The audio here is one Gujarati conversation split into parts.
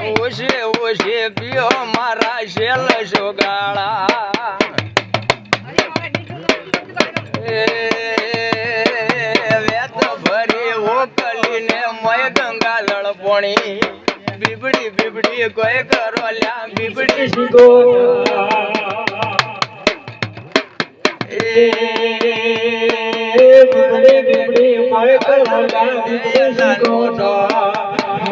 ઓશે ઓશે પિયો મારા શેલ સોગાળા વેત ભરી ઓકલીને મય ગંગા લળપોણી બીબડી બીબડી કોઈ કરો લ્યા બીબડી શીખો બીબડી બીબડી મળ કલાલા બીબડી શીખો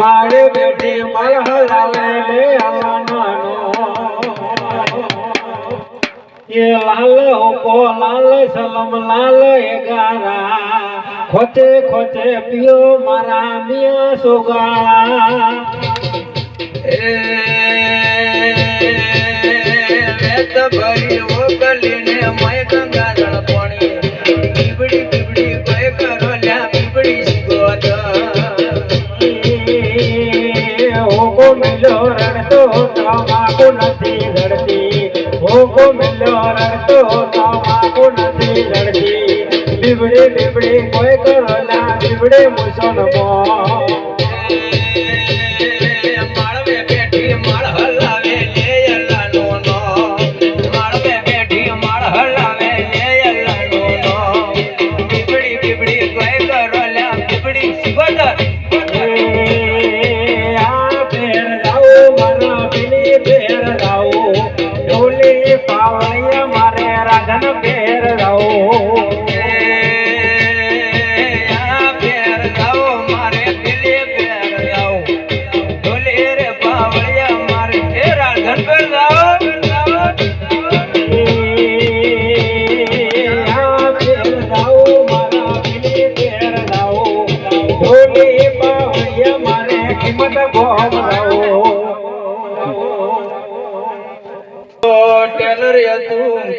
મારે બેટી હલાવે લે હલાનાનો એ લાલ હોકો, લાલ સલમ, લાલ એગારા. ખોચે ખોચે પિયો મારા મિયા સોગાળા. એ વેત ભરી મિલ્યો રડતો તમાકુ નથી રડતી. ભોગો મિલ્યો રડતો તમાકુ નથી રડતી. બીબડી બીબડી કોઈ કરોલા બીબડી મુસલમો.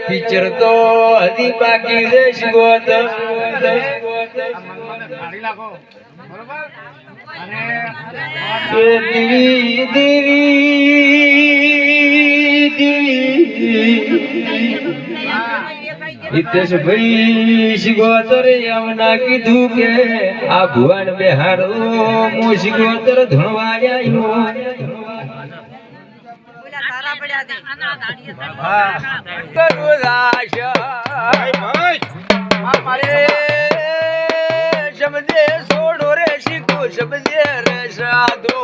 પિક્ચર તો હજી બાકી છે શીખવત દેવી દેવી દેવી હિતેશ ભાઈ શિગોતર એમના કીધું કે આ ભુવન બેહારો મો શિગોતર ધણવા આવ્યો શબ્દે સોડો રે શીખો શબ્દે રે સાધો.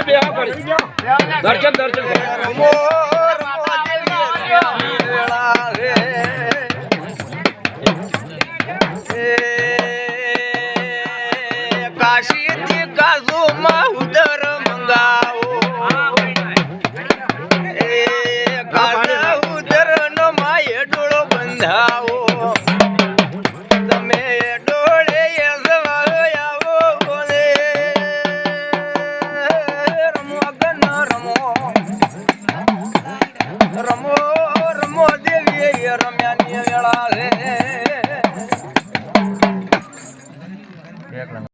ના બેહા દર્શન દર્શન ઉદર મંગાવો. કાળા ઉદર નો બંધાવો તમે 你呀，你呀，你。